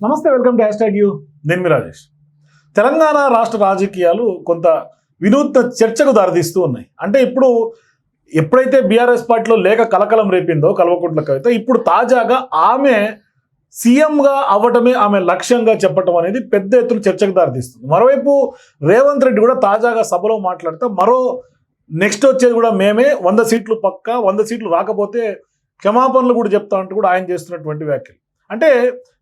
నమస్తే welcome to hashtag you. నేను మీ రాజేష్. తెలంగాణ రాష్ట్ర రాజకీయాలు కొంత వినూత్న చర్చకు దారితీస్తూ ఉన్నాయి. అంటే ఇప్పుడు ఎప్పుడైతే బీఆర్ఎస్ పార్టీలో లేక కలకలం రేపిందో కల్వకుంట్ల కవిత ఇప్పుడు తాజాగా ఆమె సీఎంగా అవ్వటమే ఆమె లక్ష్యంగా చెప్పటం అనేది పెద్ద ఎత్తున చర్చకు దారితీస్తుంది. మరోవైపు రేవంత్ రెడ్డి కూడా తాజాగా సభలో మాట్లాడితే మరో నెక్స్ట్ వచ్చేది కూడా మేమే వంద సీట్లు పక్క వంద సీట్లు రాకపోతే క్షమాపణలు కూడా చెప్తా అంటూ కూడా ఆయన చేస్తున్నటువంటి వ్యాఖ్యలు. అంటే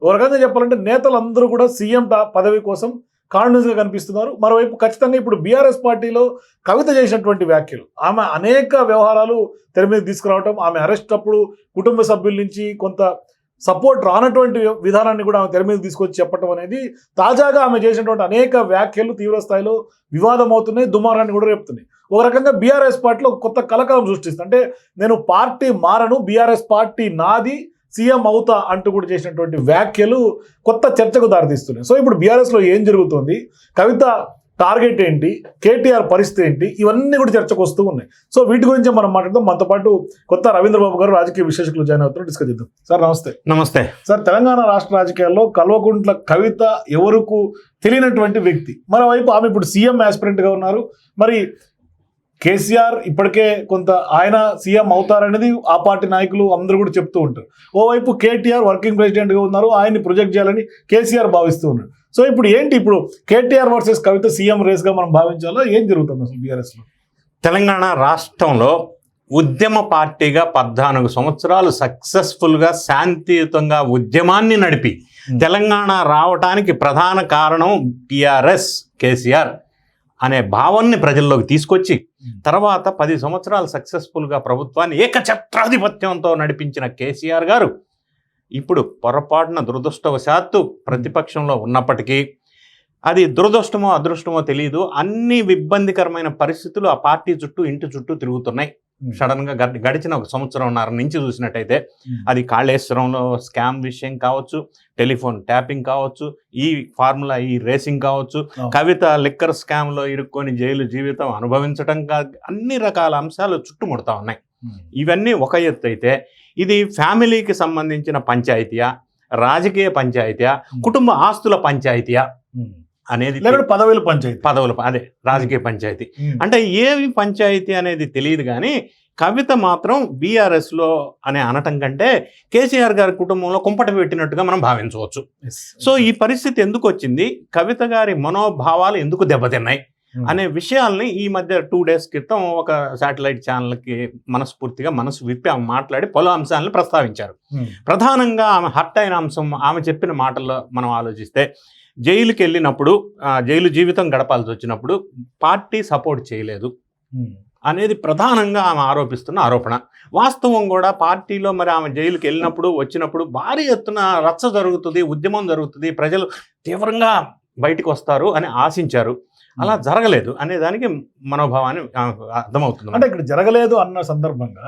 ఒక రకంగా చెప్పాలంటే నేతలందరూ కూడా సీఎం పదవి కోసం కాన్ఫిడెన్స్గా కనిపిస్తున్నారు. మరోవైపు ఖచ్చితంగా ఇప్పుడు బీఆర్ఎస్ పార్టీలో కవిత చేసినటువంటి వ్యాఖ్యలు ఆమె అనేక వ్యవహారాలు తెర మీద తీసుకురావటం ఆమె అరెస్ట్ అప్పుడు కుటుంబ సభ్యుల నుంచి కొంత సపోర్ట్ రానటువంటి విధానాన్ని కూడా ఆమె తెర మీద తీసుకొచ్చి చెప్పటం అనేది తాజాగా ఆమె చేసినటువంటి అనేక వ్యాఖ్యలు తీవ్ర స్థాయిలో వివాదం అవుతున్నాయి దుమారాన్ని కూడా రేపుతున్నాయి. ఒక రకంగా బీఆర్ఎస్ పార్టీలో కొత్త కలకలం సృష్టిస్తుంది. అంటే నేను పార్టీ మారను బీఆర్ఎస్ పార్టీ నాది సీఎం అవుతా అంటూ కూడా చేసినటువంటి వ్యాఖ్యలు కొత్త చర్చకు దారితీస్తున్నాయి. సో ఇప్పుడు బీఆర్ఎస్లో ఏం జరుగుతుంది? కవిత టార్గెట్ ఏంటి? కేటీఆర్ పరిస్థితి ఏంటి? ఇవన్నీ కూడా చర్చకు వస్తూ ఉన్నాయి. సో వీటి గురించి మనం మాట్లాడదాం. మనతో పాటు కొత్త రవీంద్ర బాబు గారు రాజకీయ విశ్లేషకులు జాయిన్ అవుతున్నారు. డిస్కస్ చేద్దాం. సార్ నమస్తే. నమస్తే. సార్ తెలంగాణ రాష్ట్ర రాజకీయాల్లో కల్వకుంట్ల కవిత ఎవరుకు తెలియనటువంటి వ్యక్తి? మరోవైపు ఆమె ఇప్పుడు సీఎం ఆస్పిరెంట్గా ఉన్నారు. మరి కేసీఆర్ ఇప్పటికే కొంత ఆయన సీఎం అవుతారనేది ఆ పార్టీ నాయకులు అందరూ కూడా చెప్తూ ఉంటారు. ఓవైపు కేటీఆర్ వర్కింగ్ ప్రెసిడెంట్గా ఉన్నారు ఆయన్ని ప్రొజెక్ట్ చేయాలని కేసీఆర్ భావిస్తూ ఉన్నారు. సో ఇప్పుడు ఏంటి ఇప్పుడు కేటీఆర్ వర్సెస్ కవిత సీఎం రేస్గా మనం భావించాలో? ఏం జరుగుతుంది అసలు బీఆర్ఎస్లో తెలంగాణ రాష్ట్రంలో ఉద్యమ పార్టీగా పద్నాలుగు సంవత్సరాలు సక్సెస్ఫుల్గా శాంతియుతంగా ఉద్యమాన్ని నడిపి తెలంగాణ రావటానికి ప్రధాన కారణం టిఆర్ఎస్ కేసీఆర్. అనే భావాన్ని ప్రజల్లోకి తీసుకొచ్చి తర్వాత పది సంవత్సరాలు సక్సెస్ఫుల్గా ప్రభుత్వాన్ని ఏకఛత్రాధిపత్యంతో నడిపించిన కేసీఆర్ గారు ఇప్పుడు పొరపాటున దురదృష్టవశాత్తు ప్రతిపక్షంలో ఉన్నప్పటికీ అది దురదృష్టమో అదృష్టమో తెలియదు అన్ని ఇబ్బందికరమైన పరిస్థితులు ఆ పార్టీ చుట్టూ ఇంటి చుట్టూ తిరుగుతున్నాయి. సడన్గా గడి- గడిచిన ఒక సంవత్సరంన్నర నుంచి చూసినట్టయితే అది కాళేశ్వరంలో స్కామ్ విషయం కావచ్చు టెలిఫోన్ ట్యాపింగ్ కావచ్చు ఈ ఫార్ములా ఈ రేసింగ్ కావచ్చు. కవిత లిక్కర్ స్కామ్లో ఇరుక్కొని జైలు జీవితం అనుభవించడం కా- అన్ని రకాల అంశాలు చుట్టుముడతా ఉన్నాయి. ఇవన్నీ ఒక ఎత్తు అయితే ఇది ఫ్యామిలీకి సంబంధించిన పంచాయతీయా రాజకీయ పంచాయతీయా కుటుంబ ఆస్తుల పంచాయతీయా? అనేది పదవేలు పంచాయతీ. పదవుల అదే రాజకీయ పంచాయతీ. అంటే ఏవి పంచాయతీ అనేది తెలియదు కానీ కవిత మాత్రం బీఆర్ఎస్లో అనే అనటం కంటే కేసీఆర్ గారి కుటుంబంలో కుంపట పెట్టినట్టుగా మనం భావించవచ్చు. సో ఈ పరిస్థితి ఎందుకు వచ్చింది? కవిత గారి మనోభావాలు ఎందుకు దెబ్బతిన్నాయి? అనే విషయాల్ని ఈ మధ్య టూ డేస్ క్రితం ఒక శాటిలైట్ ఛానల్కి మనస్ఫూర్తిగా మనసు విప్పి ఆమె మాట్లాడి పలు అంశాలను ప్రస్తావించారు. ప్రధానంగా ఆమె హర్ట్ అయిన అంశం ఆమె చెప్పిన మాటల్లో మనం ఆలోచిస్తే జైలుకి వెళ్ళినప్పుడు జైలు జీవితం గడపాల్సి వచ్చినప్పుడు పార్టీ సపోర్ట్ చేయలేదు. అనేది ప్రధానంగా ఆమె ఆరోపిస్తున్న ఆరోపణ. వాస్తవం కూడా పార్టీలో మరి ఆమె జైలుకి వెళ్ళినప్పుడు వచ్చినప్పుడు భారీ ఎత్తున రచ్చ జరుగుతుంది ఉద్యమం జరుగుతుంది ప్రజలు తీవ్రంగా బయటికి వస్తారు అని ఆశించారు. అలా జరగలేదు అనే దానికి మనోభావాన్ని అర్థమవుతుంది. అంటే ఇక్కడ జరగలేదు అన్న సందర్భంగా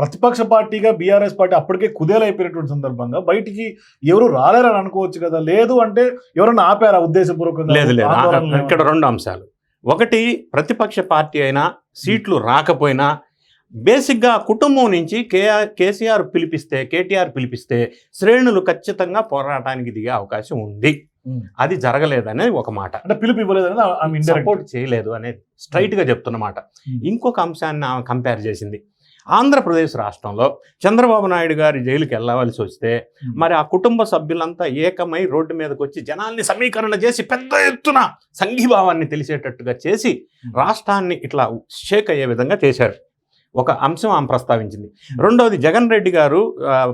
ప్రతిపక్ష పార్టీగా బీఆర్ఎస్ పార్టీ అప్పటికే కుదేలైపోయినటువంటి సందర్భంగా బయటికి ఎవరు రాలేరని అనుకోవచ్చు కదా. లేదు అంటే ఎవరన్నా ఆపారా ఉద్దేశపూర్వకంగా? లేదు లేదు. ఇక్కడ రెండు అంశాలు. ఒకటి ప్రతిపక్ష పార్టీ అయినా సీట్లు రాకపోయినా బేసిక్గా కుటుంబం నుంచి కేఆర్ కేసీఆర్ పిలిపిస్తే కేటీఆర్ పిలిపిస్తే శ్రేణులు ఖచ్చితంగా పోరాటానికి దిగే అవకాశం ఉంది. అది జరగలేదనేది ఒక మాట. అంటే పిలుపు ఇవ్వలేదు అనేది ఆమె ఇండైరెక్ట్ సపోర్ట్ చేయలేదు అనేది స్ట్రైట్గా చెప్తున్నమాట. ఇంకొక అంశాన్ని ఆమె కంపేర్ చేసింది. ఆంధ్రప్రదేశ్ రాష్ట్రంలో చంద్రబాబు నాయుడు గారి జైలుకి వెళ్ళవలసి వస్తే మరి ఆ కుటుంబ సభ్యులంతా ఏకమై రోడ్డు మీదకి వచ్చి జనాల్ని సమీకరణ చేసి పెద్ద ఎత్తున సంఘీభావాన్ని తెలిసేటట్టుగా చేసి రాష్ట్రాన్ని ఇట్లా షేక్ అయ్యే విధంగా చేశారు. ఒక అంశం ఆమె ప్రస్తావించింది. రెండవది జగన్ రెడ్డి గారు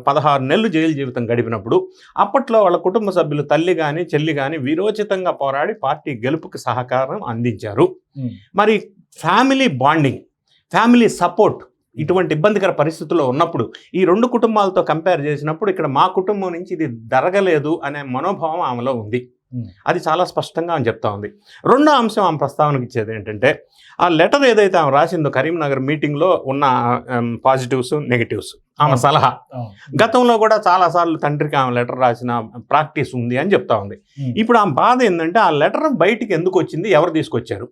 పదహారు నెలలు జైలు జీవితం గడిపినప్పుడు అప్పట్లో వాళ్ళ కుటుంబ సభ్యులు తల్లి కానీ చెల్లి కానీ వీరోచితంగా పోరాడి పార్టీ గెలుపుకి సహకారం అందించారు. మరి ఫ్యామిలీ బాండింగ్ ఫ్యామిలీ సపోర్ట్ ఇటువంటి ఇబ్బందికర పరిస్థితుల్లో ఉన్నప్పుడు ఈ రెండు కుటుంబాలతో కంపేర్ చేసినప్పుడు ఇక్కడ మా కుటుంబం నుంచి ఇది జరగలేదు అనే మనోభావం ఆమెలో ఉంది. అది చాలా స్పష్టంగా ఆమె చెప్తా ఉంది రెండో అంశం ఆమె ప్రస్తావనకి ఇచ్చేది ఏంటంటే ఆ లెటర్ ఏదైతే ఆమె రాసిందో కరీంనగర్ మీటింగ్లో ఉన్న పాజిటివ్స్ నెగిటివ్స్ ఆమె. సలహా. గతంలో కూడా చాలాసార్లు తండ్రికి ఆమె లెటర్ రాసిన ప్రాక్టీస్ ఉంది అని చెప్తా ఉంది. ఇప్పుడు ఆమె బాధ ఏంటంటే ఆ లెటర్ బయటికి ఎందుకు వచ్చింది ఎవరు తీసుకొచ్చారు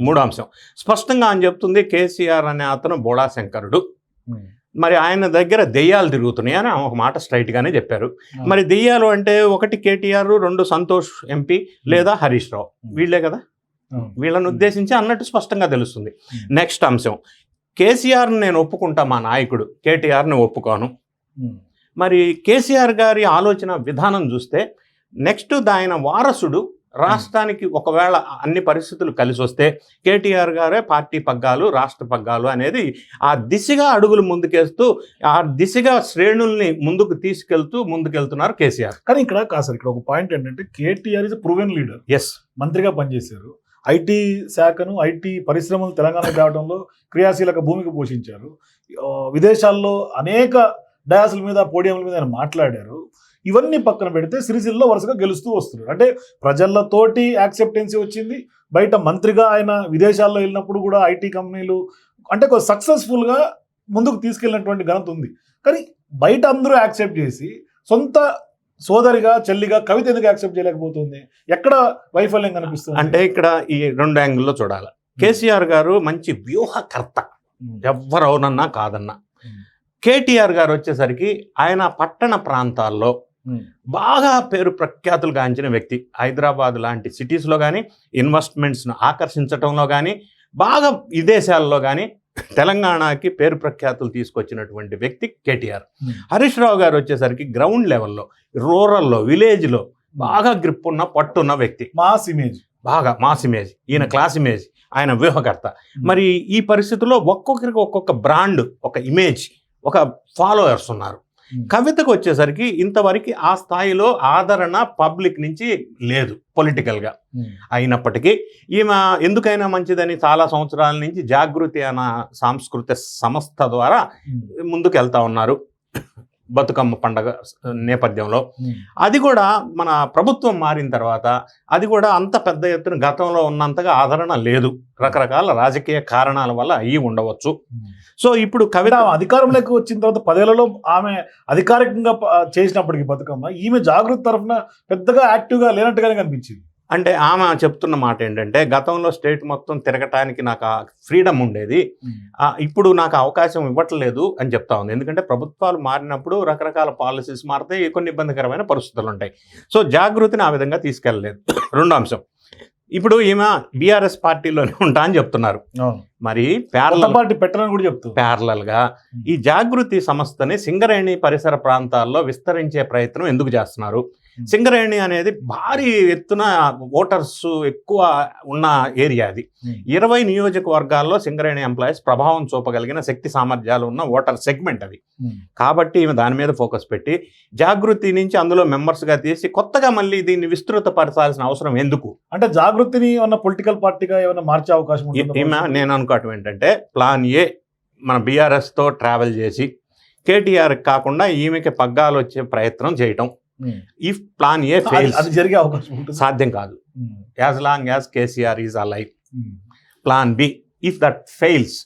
మూడో అంశం. స్పష్టంగా అని చెప్తుంది కేసీఆర్ అనే అతను బోడా శంకరుడు ఉమ్. మరి ఆయన దగ్గర దెయ్యాలు తిరుగుతున్నాయి అని ఒక మాట స్ట్రైట్ గానే చెప్పారు మరి దెయ్యాలు అంటే ఒకటి కేటీఆర్ రెండు సంతోష్ ఎంపీ లేదా హరీష్ రావు. వీళ్ళే కదా. వీళ్ళని ఉద్దేశించి అన్నట్టు స్పష్టంగా తెలుస్తుంది. Hmm. నెక్స్ట్ అంశం. కేసీఆర్ని నేను ఒప్పుకుంటా మా నాయకుడు. కేటీఆర్ని ఒప్పుకోను. మరి కేసీఆర్ గారి ఆలోచన విధానం చూస్తే నెక్స్ట్ ఆయన వారసుడు రాష్ట్రానికి ఒకవేళ అన్ని పరిస్థితులు కలిసి వస్తే కేటీఆర్ గారే పార్టీ పగ్గాలు రాష్ట్ర పగ్గాలు అనేది ఆ దిశగా అడుగులు ముందుకేస్తూ ఆ దిశగా శ్రేణుల్ని ముందుకు తీసుకెళ్తూ ముందుకెళ్తున్నారు కేసీఆర్. కానీ ఇక్కడ కాదు ఇక్కడ ఒక పాయింట్ ఏంటంటే KTR is proven leader as మంత్రిగా పనిచేశారు. ఐటీ శాఖను ఐటీ పరిశ్రమలు తెలంగాణకు రావడంలో క్రియాశీలక భూమిక పోషించారు. విదేశాల్లో అనేక డయాసుల మీద పోడియంల మీద ఆయన మాట్లాడారు. ఇవన్నీ పక్కన పెడితే సిరిసిల్లో వరుసగా గెలుస్తూ వస్తున్నారు అంటే ప్రజలతోటి యాక్సెప్టెన్సీ వచ్చింది. బయట మంత్రిగా ఆయన విదేశాల్లో వెళ్ళినప్పుడు కూడా ఐటీ కంపెనీలు అంటే కొంచెం సక్సెస్ఫుల్గా ముందుకు తీసుకెళ్ళినటువంటి ఘనత ఉంది. కానీ బయట అందరూ యాక్సెప్ట్ చేసి సొంత సోదరిగా చెల్లిగా కవిత ఎందుకు యాక్సెప్ట్ చేయలేకపోతుంది? ఎక్కడ వైఫల్యం కనిపిస్తుంది? అంటే ఇక్కడ ఈ రెండు యాంగిల్లో చూడాలి. కేసీఆర్ గారు మంచి వ్యూహకర్త. అవునన్నా కాదన్నా. కేటీఆర్ గారు వచ్చేసరికి ఆయన పట్టణ ప్రాంతాల్లో. బాగా పేరు ప్రఖ్యాతులు గాంచిన వ్యక్తి. హైదరాబాద్ లాంటి సిటీస్లో కానీ ఇన్వెస్ట్మెంట్స్ను ఆకర్షించటంలో కానీ బాగా విదేశాల్లో కానీ తెలంగాణకి పేరు ప్రఖ్యాతులు తీసుకొచ్చినటువంటి వ్యక్తి కేటీఆర్. హరీష్ రావు గారు వచ్చేసరికి గ్రౌండ్ లెవెల్లో రూరల్లో విలేజ్లో బాగా గ్రిప్ ఉన్న పట్టున్న వ్యక్తి. మాస్ ఇమేజ్ బాగా మాస్ ఇమేజ్ ఈయన క్లాస్ ఇమేజ్ ఆయన వ్యూహకర్త. మరి ఈ పరిస్థితుల్లో ఒక్కొక్కరికి ఒక్కొక్క బ్రాండ్ ఒక ఇమేజ్ ఒక ఫాలోయర్స్ ఉన్నారు. కవితకు వచ్చేసరికి ఇంతవరకు ఆ స్థాయిలో ఆదరణ పబ్లిక్ నుంచి లేదు పొలిటికల్గా. అయినప్పటికీ ఈమె ఎందుకైనా మంచిదని చాలా సంవత్సరాల నుంచి జాగృతి అన్న సాంస్కృతిక సంస్థ ద్వారా ముందుకు వెళ్తా ఉన్నారు. బతుకమ్మ పండగ నేపథ్యంలో. అది కూడా మన ప్రభుత్వం మారిన తర్వాత అది కూడా అంత పెద్ద ఎత్తున గతంలో ఉన్నంతగా ఆదరణ లేదు. రకరకాల రాజకీయ కారణాల వల్ల అయ్యి ఉండవచ్చు. సో ఇప్పుడు కవిత అధికారంలోకి వచ్చిన తర్వాత పదేళ్ళలో ఆమె అధికారికంగా చేసినప్పటికీ బతుకమ్మ ఈమె జాగృతి తరఫున పెద్దగా యాక్టివ్గా లేనట్టుగానే కనిపించింది. అంటే ఆమె చెప్తున్న మాట ఏంటంటే గతంలో స్టేట్ మొత్తం తిరగటానికి నాకు ఫ్రీడమ్ ఉండేది. ఇప్పుడు నాకు అవకాశం ఇవ్వట్లేదు అని చెప్తా ఉంది. ఎందుకంటే ప్రభుత్వాలు మారినప్పుడు రకరకాల పాలసీస్ మారితే కొన్ని ఇబ్బందికరమైన పరిస్థితులు ఉంటాయి. సో జాగృతిని ఆ విధంగా తీసుకెళ్ళలేదు. రెండో అంశం. ఇప్పుడు ఈమె బీఆర్ఎస్ పార్టీలోనే ఉంటా అని చెప్తున్నారు. మరి ప్యారలల్ పార్టీ పెట్టనని కూడా చెప్తూ. ప్యారలల్గా ఈ జాగృతి సంస్థని సింగరేణి పరిసర ప్రాంతాల్లో విస్తరించే ప్రయత్నం ఎందుకు చేస్తున్నారు. సింగరేణి అనేది భారీ ఎత్తున ఓటర్స్ ఎక్కువ ఉన్న ఏరియా అది. Hmm. ఇరవై నియోజకవర్గాల్లో సింగరేణి ఎంప్లాయీస్ ప్రభావం చూపగలిగిన శక్తి సామర్థ్యాలు ఉన్న ఓటర్ సెగ్మెంట్ అది. కాబట్టి ఈమె దాని మీద ఫోకస్ పెట్టి జాగృతి నుంచి అందులో మెంబర్స్గా తీసి కొత్తగా మళ్ళీ దీన్ని విస్తృతపరచాల్సిన అవసరం ఎందుకు? అంటే జాగృతిని ఉన్న పొలిటికల్ పార్టీగా ఏమైనా మార్చే అవకాశం ఈమె నేను అనుకోవటం ఏంటంటే ప్లాన్ ఏ మన బీఆర్ఎస్తో ట్రావెల్ చేసి కేటీఆర్ కాకుండా ఈమెకి పగ్గాలు వచ్చే ప్రయత్నం చేయటం. ఇఫ్ ప్లాన్ ఏ ఫెయిల్స్ అది జరిగే అవకాశం ఉంటుంది సాధ్యం కాదు. As long as KCR is a life. Plan B if that fails.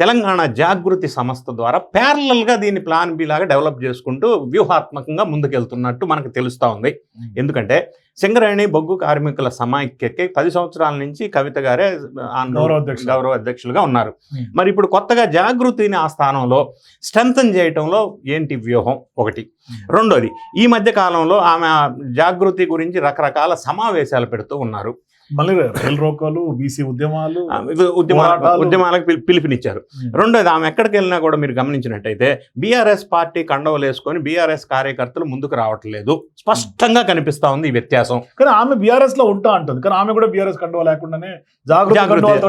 Telangana Jagruthi సంస్థ ద్వారా parallel గా దీన్ని ప్లాన్ బి లాగా డెవలప్ చేసుకుంటూ వ్యూహాత్మకంగా ముందుకెళ్తున్నట్టు మనకు తెలుస్తూ ఉంది ఉమ్. ఎందుకంటే సింగరేణి బొగ్గు కార్మికుల సమాఖ్యకి పది సంవత్సరాల నుంచి కవిత గారే గౌరవ అధ్యక్షులు. గౌరవ అధ్యక్షులుగా ఉన్నారు Hmm. మరి ఇప్పుడు కొత్తగా జాగృతిని ఆ స్థానంలో స్ట్రెంథన్ చేయటంలో ఏంటి వ్యూహం ఒకటి Hmm. రెండోది ఈ మధ్య కాలంలో ఆమె జాగృతి గురించి రకరకాల సమావేశాలు పెడుతూ ఉన్నారు మళ్ళీ రైల్ రోకోలు బీసీ ఉద్యమాలు. ఉద్యమాలకు పిలు- పిలుపునిచ్చారు. రెండోది ఆమె ఎక్కడికి వెళ్ళినా కూడా మీరు గమనించినట్టయితే బీఆర్ఎస్ పార్టీ కండవలు వేసుకొని బీఆర్ఎస్ కార్యకర్తలు ముందుకు రావట్లేదు. స్పష్టంగా కనిపిస్తా ఉంది ఈ వ్యత్యాసం. కానీ ఆమె బీఆర్ఎస్లో ఉంటా అంటుంది. కానీ ఆమె కూడా బీఆర్ఎస్ కండువా లేకుండానే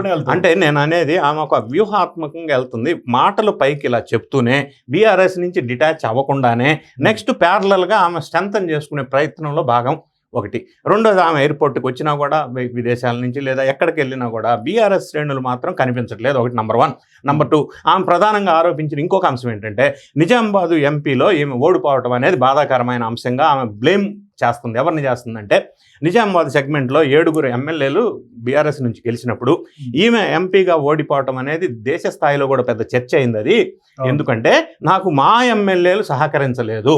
వెళ్తుంది. అంటే నేను అనేది ఆమె ఒక వ్యూహాత్మకంగా వెళ్తుంది. మాటలు పైకి ఇలా చెప్తూనే బీఆర్ఎస్ నుంచి డిటాచ్ అవ్వకుండానే నెక్స్ట్గా ఆమె స్ట్రెంథన్ చేసుకునే ప్రయత్నంలో భాగం ఒకటి. రెండోది ఆమె ఎయిర్పోర్ట్కి వచ్చినా కూడా విదేశాల నుంచి లేదా ఎక్కడికి వెళ్ళినా కూడా బీఆర్ఎస్ శ్రేణులు మాత్రం కనిపించట్లేదు. ఒకటి నంబర్ వన్. నంబర్ టూ ఆమె ప్రధానంగా ఆరోపించిన ఇంకొక అంశం ఏంటంటే నిజామాబాదు ఎంపీలో ఈమె ఓడిపోవటం అనేది బాధాకరమైన అంశంగా ఆమె బ్లేమ్ చేస్తుంది. ఎవరిని చేస్తుందంటే నిజామాబాద్ సెగ్మెంట్లో ఏడుగురు ఎమ్మెల్యేలు బీఆర్ఎస్ నుంచి గెలిచినప్పుడు ఈమె ఎంపీగా ఓడిపోవటం అనేది దేశ స్థాయిలో కూడా పెద్ద చర్చ అయింది అది. ఎందుకంటే నాకు మా ఎమ్మెల్యేలు సహకరించలేదు.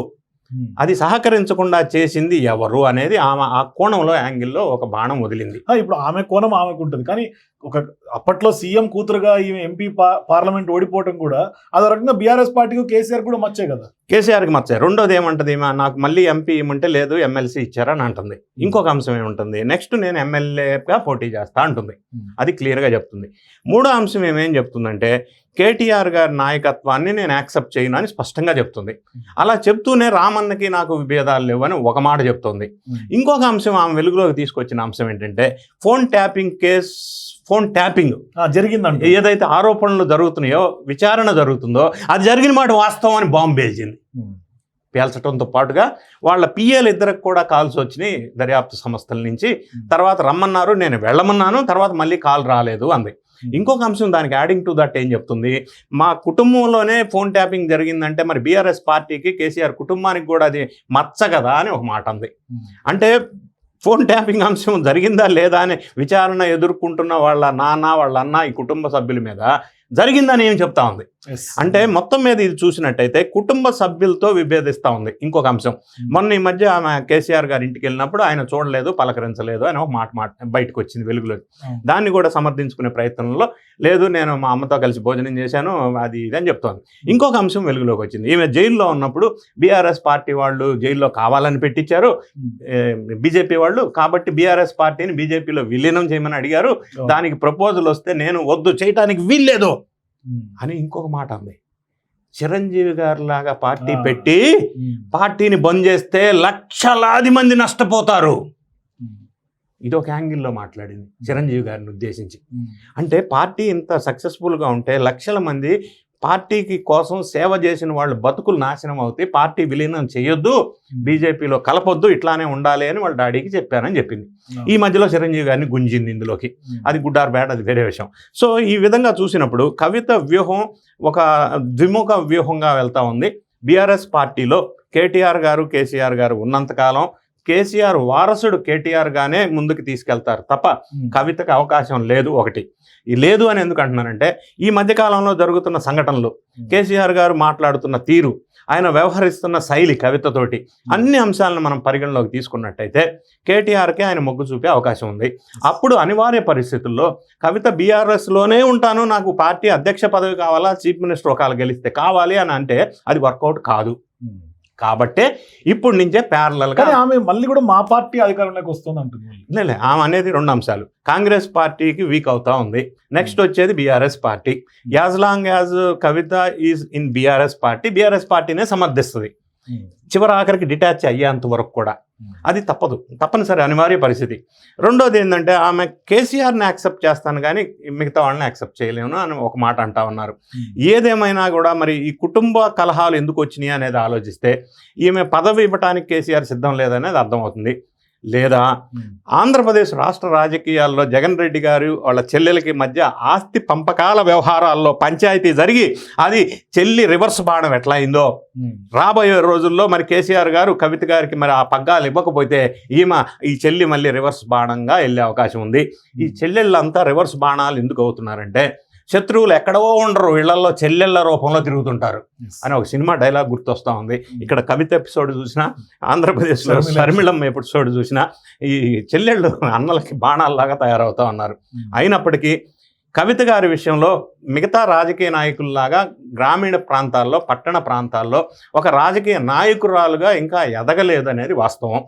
అది సహకరించకుండా చేసింది ఎవరు అనేది ఆమె ఆ కోణంలో యాంగిల్లో ఒక బాణం వదిలింది. ఇప్పుడు ఆమె కోణం ఆమెకు ఉంటుంది. కానీ ఒక అప్పట్లో సీఎం కూతురుగా ఈమె ఎంపీ పార్లమెంట్ ఓడిపోవటం కూడా అదో రకంగా బీఆర్ఎస్ పార్టీకి కేసీఆర్ కూడా మచ్చే కదా. కేసీఆర్కి మచ్చాయి రెండోది ఏమంటది? నాకు మళ్ళీ ఎంపీ ఇమ్మంటే లేదు ఎమ్మెల్సీ ఇచ్చారని అంటుంది. ఇంకొక అంశం ఏముంటుంది? నెక్స్ట్ నేను ఎమ్మెల్యేగా పోటీ చేస్తా అంటుంది. అది క్లియర్గా చెప్తుంది. మూడో అంశం ఏమేం చెప్తుందంటే కేటీఆర్ గారి నాయకత్వాన్ని నేను యాక్సెప్ట్ చేయను అని స్పష్టంగా చెప్తుంది. అలా చెప్తూనే రామన్నకి నాకు విభేదాలు లేవు అని ఒక మాట చెప్తుంది. ఇంకొక అంశం ఆమె వెలుగులోకి తీసుకొచ్చిన అంశం ఏంటంటే phone tapping case phone tapping జరిగిందంట. ఏదైతే ఆరోపణలు జరుగుతున్నాయో విచారణ జరుగుతుందో అది జరిగిన మాట వాస్తవం అని బాంబు పేల్చింది. పేల్చడంతో పాటుగా వాళ్ళ పిఎల్ ఇద్దరికి కూడా కాల్స్ వచ్చినాయి దర్యాప్తు సంస్థల నుంచి. తర్వాత రమ్మన్నారు నేను వెళ్ళమన్నాను తర్వాత మళ్ళీ కాల్ రాలేదు అంది. ఇంకొక అంశం దానికి యాడింగ్ టు దట్ ఏం చెప్తుంది? మా కుటుంబంలోనే ఫోన్ ట్యాపింగ్ జరిగిందంటే మరి బీఆర్ఎస్ పార్టీకి కేసీఆర్ కుటుంబానికి కూడా అది మచ్చ కదా అని ఒక మాట అంది. ఉమ్. అంటే ఫోన్ ట్యాపింగ్ అంశం జరిగిందా లేదా అని విచారణ ఎదుర్కొంటున్న వాళ్ళ నాన్న వాళ్ళ అన్న ఈ కుటుంబ సభ్యుల మీద జరిగిందని ఏం చెప్తా ఉంది. అంటే మొత్తం మీద ఇది చూసినట్టయితే కుటుంబ సభ్యులతో విభేదిస్తూ ఉంది ఇంకొక అంశం. మొన్న ఈ మధ్య ఆమె కేసీఆర్ గారి ఇంటికి వెళ్ళినప్పుడు ఆయన చూడలేదు పలకరించలేదు అని ఒక మాట మాట బయటకు వచ్చింది వెలుగులో అవును. దాన్ని కూడా సమర్థించుకునే ప్రయత్నంలో లేదు నేను మా అమ్మతో కలిసి భోజనం చేశాను అది ఇది అని చెప్తోంది. ఇంకొక అంశం వెలుగులోకి వచ్చింది. ఈమె జైల్లో ఉన్నప్పుడు బీఆర్ఎస్ పార్టీ వాళ్ళు జైల్లో కావాలని పెట్టించారు. బీజేపీ వాళ్ళు కాబట్టి బీఆర్ఎస్ పార్టీని బీజేపీలో విలీనం చేయమని అడిగారు. దానికి ప్రపోజల్ వస్తే నేను వద్దు చేయటానికి వీల్లేదు. అని ఇంకొక మాట ఉంది చిరంజీవి గారి లాగా పార్టీ. పెట్టి. పార్టీని బంద్ చేస్తే లక్షలాది మంది నష్టపోతారు. ఇది ఒక యాంగిల్లో మాట్లాడింది చిరంజీవి గారిని ఉద్దేశించి. అంటే పార్టీ ఇంత సక్సెస్ఫుల్గా ఉంటే లక్షల మంది పార్టీకి కోసం సేవ చేసిన వాళ్ళు బతుకులు నాశనం అవుతాయి పార్టీ విలీనం చేయొద్దు బీజేపీలో కలపొద్దు ఇట్లానే ఉండాలి అని వాళ్ళ డాడీకి చెప్పానని చెప్పింది. ఈ మధ్యలో చిరంజీవి గారిని గుంజింది ఇందులోకి. అది గుడ్ ఆర్ బ్యాడ్ అది వేరే విషయం. సో ఈ విధంగా చూసినప్పుడు కవిత వ్యూహం ఒక ద్విముఖ వ్యూహంగా వెళ్తా ఉంది. బీఆర్ఎస్ పార్టీలో కేటీఆర్ గారు కేసీఆర్ గారు ఉన్నంతకాలం కేసీఆర్ వారసుడు కేటీఆర్ గానే ముందుకు తీసుకెళ్తారు తప్ప. కవితకు అవకాశం లేదు ఒకటి. ఈ లేదు అని ఎందుకు అంటున్నానంటే ఈ మధ్యకాలంలో జరుగుతున్న సంఘటనలు కేసీఆర్ గారు మాట్లాడుతున్న తీరు ఆయన వ్యవహరిస్తున్న శైలి కవితతోటి అన్ని అంశాలను మనం పరిగణలోకి తీసుకున్నట్టయితే కేటీఆర్కే ఆయన మొగ్గు చూపే అవకాశం ఉంది. అప్పుడు అనివార్య పరిస్థితుల్లో కవిత బీఆర్ఎస్లోనే ఉంటాను నాకు పార్టీ అధ్యక్ష పదవి కావాలా చీఫ్ మినిస్టర్ ఒకవేళ గెలిస్తే కావాలి అని అంటే అది వర్కౌట్ కాదు. కాబట్టే ఇప్పుడు నుంచే ప్యారలల్గా కానీ ఆమె మళ్ళీ కూడా మా పార్టీ అధికారంలోకి వస్తుంది అంటుంది లే ఆమె అనేది రెండు అంశాలు. కాంగ్రెస్ పార్టీకి వీక్ అవుతా ఉంది. నెక్స్ట్ వచ్చేది BRS party. As long as Kavitha is in BRS party BRS పార్టీనే సమర్థిస్తుంది. ఉమ్. చివరి ఆఖరికి డిటాచ్ అయ్యేంత వరకు కూడా. అది తప్పదు. తప్పనిసరి అనివార్య పరిస్థితి. రెండోది ఏంటంటే ఆమె కేసీఆర్ని యాక్సెప్ట్ చేస్తాను కానీ మిగతా వాళ్ళని యాక్సెప్ట్ చేయలేను అని ఒక మాట అంటా ఉన్నారు. ఏదేమైనా కూడా మరి ఈ కుటుంబ కలహాలు ఎందుకు వచ్చినాయి అనేది ఆలోచిస్తే ఈమె పదవి ఇవ్వటానికి కేసీఆర్ సిద్ధం లేదనేది అర్థమవుతుంది. లేదా. ఆంధ్రప్రదేశ్ రాష్ట్ర రాజకీయాల్లో జగన్ రెడ్డి గారు వాళ్ళ చెల్లెలకి మధ్య ఆస్తి పంపకాల వ్యవహారాల్లో పంచాయతీ జరిగి అది చెల్లి రివర్స్ బాణం ఎట్లా అయిందో. రాబోయే రోజుల్లో మరి కేసీఆర్ గారు కవిత గారికి మరి ఆ పగ్గాలు ఇవ్వకపోతే ఈమె ఈ చెల్లి మళ్ళీ రివర్స్ బాణంగా వెళ్ళే అవకాశం ఉంది ఈ చెల్లెళ్ళంతా రివర్స్ బాణాలు ఎందుకు అవుతున్నారంటే శత్రువులు ఎక్కడో ఉండరు ఇళ్ళలో చెల్లెళ్ళ రూపంలో తిరుగుతుంటారు. అని ఒక సినిమా డైలాగ్ గుర్తొస్తా ఉంది ఇక్కడ కవిత ఎపిసోడ్ చూసినా ఆంధ్రప్రదేశ్లో శర్మిళం ఎపిసోడ్ చూసినా ఈ చెల్లెళ్ళు అన్నలకి బాణాల్లాగా తయారవుతా ఉన్నారు ఉమ్. అయినప్పటికీ కవిత గారి విషయంలో మిగతా రాజకీయ నాయకుల్లాగా గ్రామీణ ప్రాంతాల్లో పట్టణ ప్రాంతాల్లో ఒక రాజకీయ నాయకురాలుగా ఇంకా ఎదగలేదు అనేది వాస్తవం.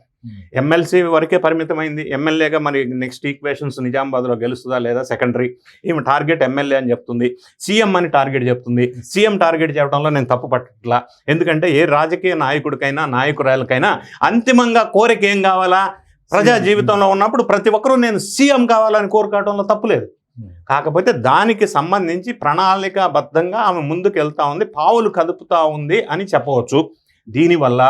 ఎమ్మెల్సీ వరకే పరిమితమైంది. ఎమ్మెల్యేగా మరి నెక్స్ట్ ఈక్వేషన్స్ నిజామాబాద్లో గెలుస్తుందా లేదా సెకండరీ ఈమె టార్గెట్ ఎమ్మెల్యే అని చెప్తుంది. సీఎం అని టార్గెట్ చెప్తుంది. సీఎం టార్గెట్ చెప్పడంలో నేను తప్పు పట్టట్లా. ఎందుకంటే ఏ రాజకీయ నాయకుడికైనా నాయకురాలకైనా అంతిమంగా కోరిక ఏం కావాలా? ప్రజా. జీవితంలో ఉన్నప్పుడు ప్రతి ఒక్కరూ నేను సీఎం కావాలని కోరుకోవడంలో తప్పులేదు ఉమ్. కాకపోతే దానికి సంబంధించి ప్రణాళికాబద్ధంగా ఆమె ముందుకు వెళ్తా ఉంది. పావులు కదుపుతా ఉంది అని చెప్పవచ్చు. దీనివల్ల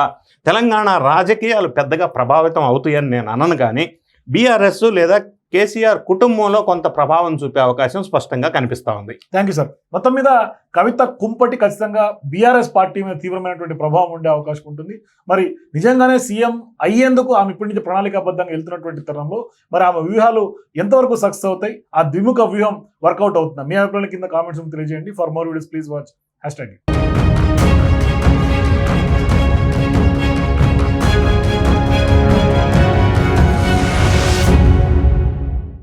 తెలంగాణ రాజకీయాలు పెద్దగా ప్రభావితం అవుతాయని నేను అనను కానీ బీఆర్ఎస్ లేదా కేసీఆర్ కుటుంబంలో కొంత ప్రభావం చూపే అవకాశం స్పష్టంగా కనిపిస్తూ ఉంది. థ్యాంక్ యూ సార్ మొత్తం మీద కవిత కుంపటి ఖచ్చితంగా బీఆర్ఎస్ పార్టీ మీద తీవ్రమైనటువంటి ప్రభావం ఉండే అవకాశం ఉంటుంది. మరి నిజంగానే సీఎం అయ్యేందుకు ఆమె ఇప్పటి నుంచి ప్రణాళికాబద్ధంగా వెళ్తున్నటువంటి తరంలో మరి ఆమె వ్యూహాలు ఎంతవరకు సక్సెస్ అవుతాయి? ఆ ద్విముఖ వ్యూహం వర్కౌట్ అవుతుందా? మీ అభిప్రాయాల కింద కామెంట్స్ తెలియజేయండి. For more videos please watch hashtag